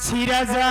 Sriracha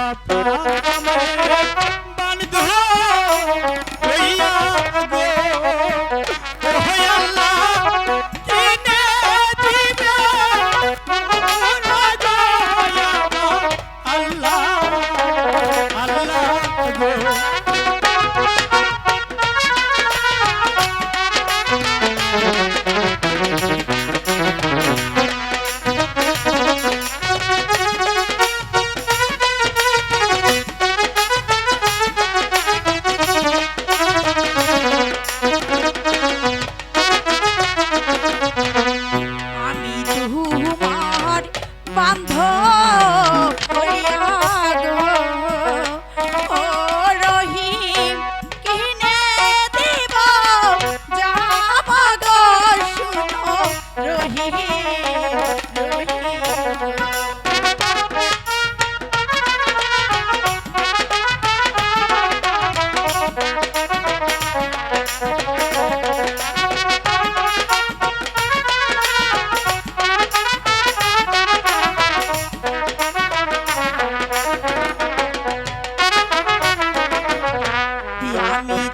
দাতা আমার বান ধরা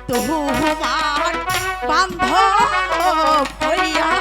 তোমার বান্ধব হইয়া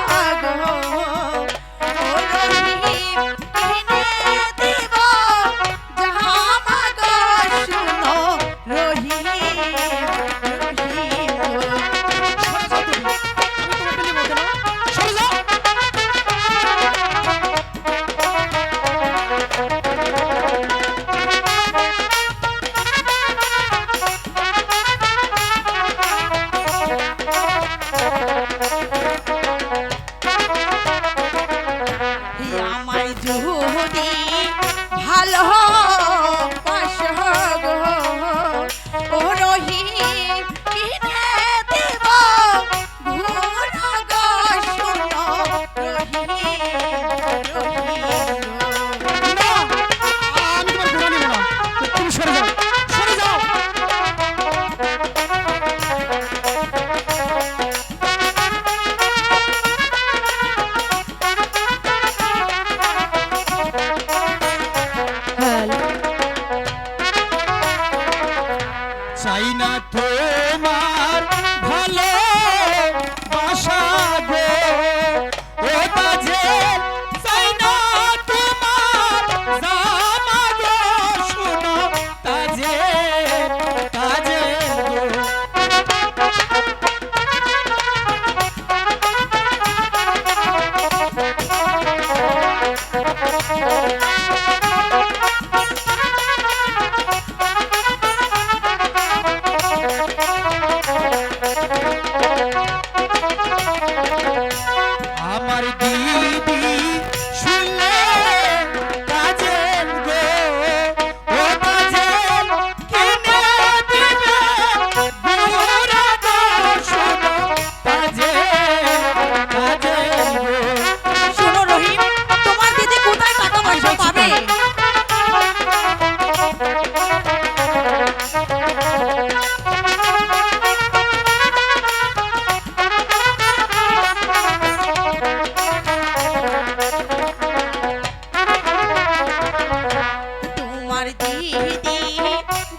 দিদি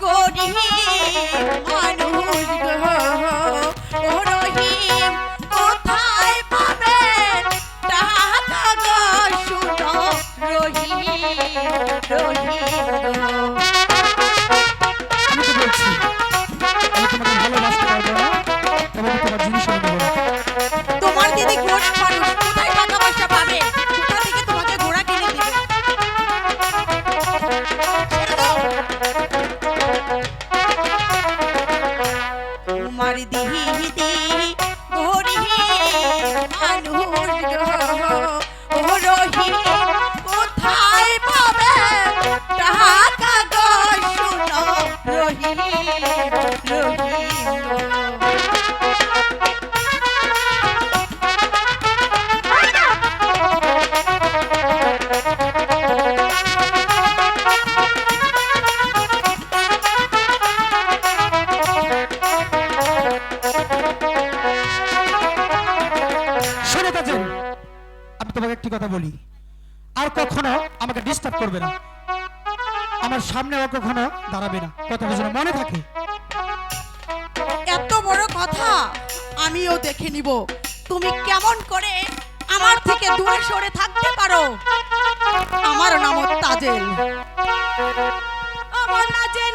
গরিব মানুষ গো রহিম কোথায় পাবে টাকা গো শুনো রহিম রহিম। মানুষ একটি কথা বলি, আর কখনো আমাকে ডিস্টার্ব করবে না। আমার সামনে আর কখনো দাঁড়াবে না। কথাটা যেন মনে থাকে। এত বড় কথা আমিও দেখে নিব। তুমি কেমন করে আমার থেকে দূরে সরে থাকতে পারো? আমার নাম তাজেল। আমার নাজেল